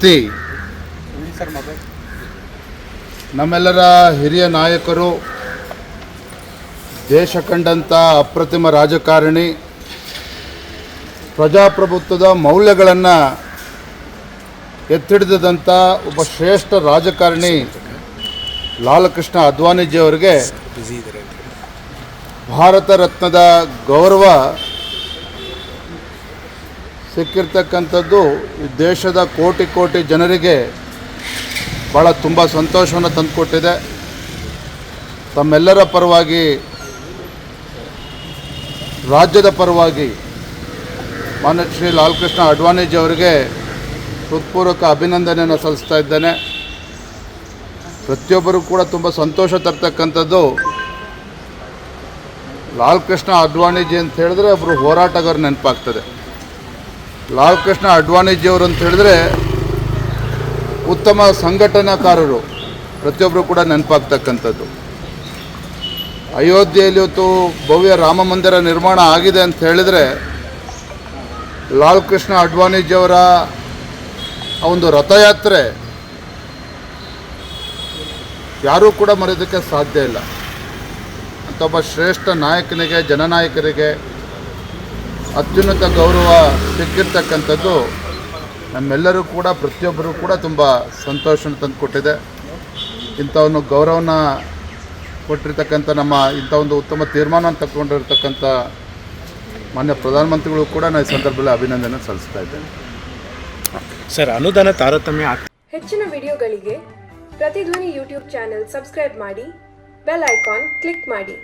ಪ್ರತಿ ನಮ್ಮೆಲ್ಲರ ಹಿರಿಯ ನಾಯಕರು, ದೇಶ ಕಂಡಂಥ ಅಪ್ರತಿಮ ರಾಜಕಾರಣಿ, ಪ್ರಜಾಪ್ರಭುತ್ವದ ಮೌಲ್ಯಗಳನ್ನು ಎತ್ತಿಡಿದಂಥ ಒಬ್ಬ ಶ್ರೇಷ್ಠ ರಾಜಕಾರಣಿ ಲಾಲಕೃಷ್ಣ ಅದ್ವಾನಿಜಿಯವರಿಗೆ ಭಾರತ ರತ್ನದ ಗೌರವ ಸಿಕ್ಕಿರ್ತಕ್ಕಂಥದ್ದು ಈ ದೇಶದ ಕೋಟಿ ಕೋಟಿ ಜನರಿಗೆ ಭಾಳ ತುಂಬ ಸಂತೋಷವನ್ನು ತಂದುಕೊಟ್ಟಿದೆ. ತಮ್ಮೆಲ್ಲರ ಪರವಾಗಿ, ರಾಜ್ಯದ ಪರವಾಗಿ ಮಾನ್ಯ ಶ್ರೀ ಲಾಲ್ಕೃಷ್ಣ ಅಡ್ವಾಣಿಜಿ ಅವರಿಗೆ ಹೃತ್ಪೂರ್ವಕ ಅಭಿನಂದನೆಯನ್ನು ಸಲ್ಲಿಸ್ತಾ ಇದ್ದೇನೆ. ಪ್ರತಿಯೊಬ್ಬರು ಕೂಡ ತುಂಬ ಸಂತೋಷ ತರ್ತಕ್ಕಂಥದ್ದು ಲಾಲ್ಕೃಷ್ಣ ಅಡ್ವಾಣಿಜಿ ಅಂತ ಹೇಳಿದ್ರೆ ಒಬ್ಬರು ಹೋರಾಟಗಾರ ನೆನಪಾಗ್ತದೆ. ಲಾಲ್ ಕೃಷ್ಣ ಅಡ್ವಾಣಿಜಿಯವರು ಅಂತ ಹೇಳಿದ್ರೆ ಉತ್ತಮ ಸಂಘಟನಾಕಾರರು. ಪ್ರತಿಯೊಬ್ಬರು ಕೂಡ ನೆನಪಾಗ್ತಕ್ಕಂಥದ್ದು. ಅಯೋಧ್ಯೆಯಲ್ಲಿ ಇವತ್ತು ಭವ್ಯ ರಾಮ ಮಂದಿರ ನಿರ್ಮಾಣ ಆಗಿದೆ ಅಂತ ಹೇಳಿದರೆ ಲಾಲ್ ಕೃಷ್ಣ ಅಡ್ವಾಣಿಜಿಯವರ ಒಂದು ರಥಯಾತ್ರೆ ಯಾರೂ ಕೂಡ ಮರೆಯೋದಕ್ಕೆ ಸಾಧ್ಯ ಇಲ್ಲ. ಅಂತ ಒಬ್ಬ ಶ್ರೇಷ್ಠ ನಾಯಕನಿಗೆ, ಜನನಾಯಕರಿಗೆ ಅತ್ಯುನ್ನತ ಗೌರವ ಸಿಕ್ಕಿರ್ತಕ್ಕಂಥದ್ದು ನಮ್ಮೆಲ್ಲರೂ ಕೂಡ ಪ್ರತಿಯೊಬ್ಬರೂ ಕೂಡ ತುಂಬ ಸಂತೋಷನ ತಂದುಕೊಟ್ಟಿದೆ ಇಂಥ ಒಂದು ಗೌರವನ ಕೊಟ್ಟಿರ್ತಕ್ಕಂಥ ನಮ್ಮ ಇಂಥ ಒಂದು ಉತ್ತಮ ತೀರ್ಮಾನ ತಗೊಂಡಿರ್ತಕ್ಕಂಥ ಮಾನ್ಯ ಪ್ರಧಾನಮಂತ್ರಿಗಳು ಕೂಡ ನಾನು ಈ ಸಂದರ್ಭದಲ್ಲಿ ಅಭಿನಂದನೆ ಸಲ್ಲಿಸ್ತಾ ಇದ್ದೇನೆ. ಸರ್ ಅನುದಾನ ತಾರತಮ್ಯ ಹೆಚ್ಚಿನ ವಿಡಿಯೋಗಳಿಗೆ ಪ್ರತಿಧ್ವನಿ ಯೂಟ್ಯೂಬ್ ಚಾನೆಲ್ ಸಬ್ಸ್ಕ್ರೈಬ್ ಮಾಡಿ ಬೆಲ್ ಐಕಾನ್ ಕ್ಲಿಕ್ ಮಾಡಿ.